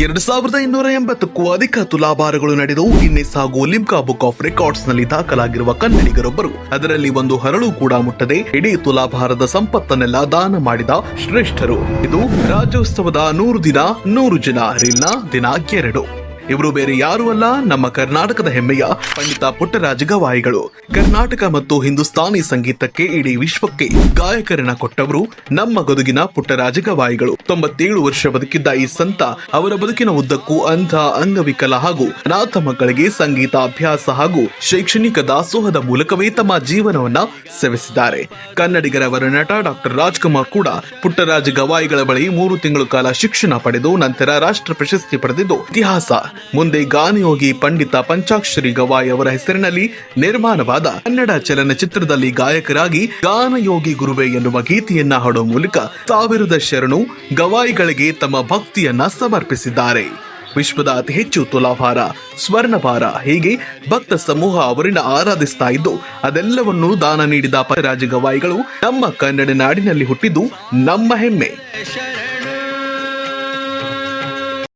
ಎರಡು ಸಾವಿರದ ಇನ್ನೂರ ಎಂಬತ್ತಕ್ಕೂ ಅಧಿಕ ತುಲಾಭಾರಗಳು ನಡೆದವು ಗಿನ್ನೆಸ್ ಹಾಗೂ ಲಿಮ್ಕಾ ಬುಕ್ ಆಫ್ ರೆಕಾರ್ಡ್ಸ್ನಲ್ಲಿ ದಾಖಲಾಗಿರುವ ಕನ್ನಡಿಗರೊಬ್ಬರು. ಅದರಲ್ಲಿ ಒಂದು ಹರಳು ಕೂಡ ಮುಟ್ಟದೆ ಇಡೀ ತುಲಾಭಾರದ ಸಂಪತ್ತನ್ನೆಲ್ಲ ದಾನ ಮಾಡಿದ ಶ್ರೇಷ್ಠರು. ಇದು ರಾಜ್ಯೋತ್ಸವದ ನೂರು ದಿನ, ನೂರು ಜನ, ರಿಲ್ನ ದಿನ ಎರಡು. ಇವರು ಬೇರೆ ಯಾರೂ ಅಲ್ಲ, ನಮ್ಮ ಕರ್ನಾಟಕದ ಹೆಮ್ಮೆಯ ಪಂಡಿತ ಪುಟ್ಟರಾಜ ಗವಾಯಿಗಳು. ಕರ್ನಾಟಕ ಮತ್ತು ಹಿಂದೂಸ್ತಾನಿ ಸಂಗೀತಕ್ಕೆ ಇಡೀ ವಿಶ್ವಕ್ಕೆ ಗಾಯಕರನ್ನ ಕೊಟ್ಟವರು ನಮ್ಮ ಗದುಗಿನ ಪುಟ್ಟರಾಜ ಗವಾಯಿಗಳು. ತೊಂಬತ್ತೇಳು ವರ್ಷ ಬದುಕಿದ್ದ ಈ ಸಂತ ಅವರ ಬದುಕಿನ ಉದ್ದಕ್ಕೂ ಅಂಧ, ಅಂಗವಿಕಲ ಹಾಗೂ ಅನಾಥ ಮಕ್ಕಳಿಗೆ ಸಂಗೀತ ಅಭ್ಯಾಸ ಹಾಗೂ ಶೈಕ್ಷಣಿಕ ದಾಸೋಹದ ಮೂಲಕವೇ ತಮ್ಮ ಜೀವನವನ್ನ ಸೆವೆಸಿದ್ದಾರೆ. ಕನ್ನಡಿಗರವರ ನಟ ಡಾಕ್ಟರ್ ರಾಜ್ಕುಮಾರ್ ಕೂಡ ಪುಟ್ಟರಾಜ ಗವಾಯಿಗಳ ಬಳಿ ಮೂರು ತಿಂಗಳು ಕಾಲ ಶಿಕ್ಷಣ ಪಡೆದು, ನಂತರ ರಾಷ್ಟ್ರ ಪ್ರಶಸ್ತಿ ಪಡೆದಿದ್ದು ಇತಿಹಾಸ. ಮುಂದೆ ಗಾನಯೋಗಿ ಪಂಡಿತ ಪಂಚಾಕ್ಷರಿ ಗವಾಯಿ ಅವರ ಹೆಸರಿನಲ್ಲಿ ನಿರ್ಮಾಣವಾದ ಕನ್ನಡ ಚಲನಚಿತ್ರದಲ್ಲಿ ಗಾಯಕರಾಗಿ ಗಾನಯೋಗಿ ಗುರುವೆ ಎನ್ನುವ ಗೀತೆಯನ್ನ ಹಾಡುವ ಮೂಲಕ ಸಾವಿರದ ಶರಣು ಗವಾಯಿಗಳಿಗೆ ತಮ್ಮ ಭಕ್ತಿಯನ್ನ ಸಮರ್ಪಿಸಿದ್ದಾರೆ. ವಿಶ್ವದ ಅತಿ ಹೆಚ್ಚು ತುಲಾಭಾರ, ಸ್ವರ್ಣಭಾರ ಹೀಗೆ ಭಕ್ತ ಸಮೂಹ ಅವರನ್ನ ಆರಾಧಿಸ್ತಾ ಇದ್ದು, ಅದೆಲ್ಲವನ್ನು ದಾನ ನೀಡಿದ ಪರಾಜ ಗವಾಯಿಗಳು ನಮ್ಮ ಕನ್ನಡ ನಾಡಿನಲ್ಲಿ ಹುಟ್ಟಿದ್ದು ನಮ್ಮ ಹೆಮ್ಮೆ.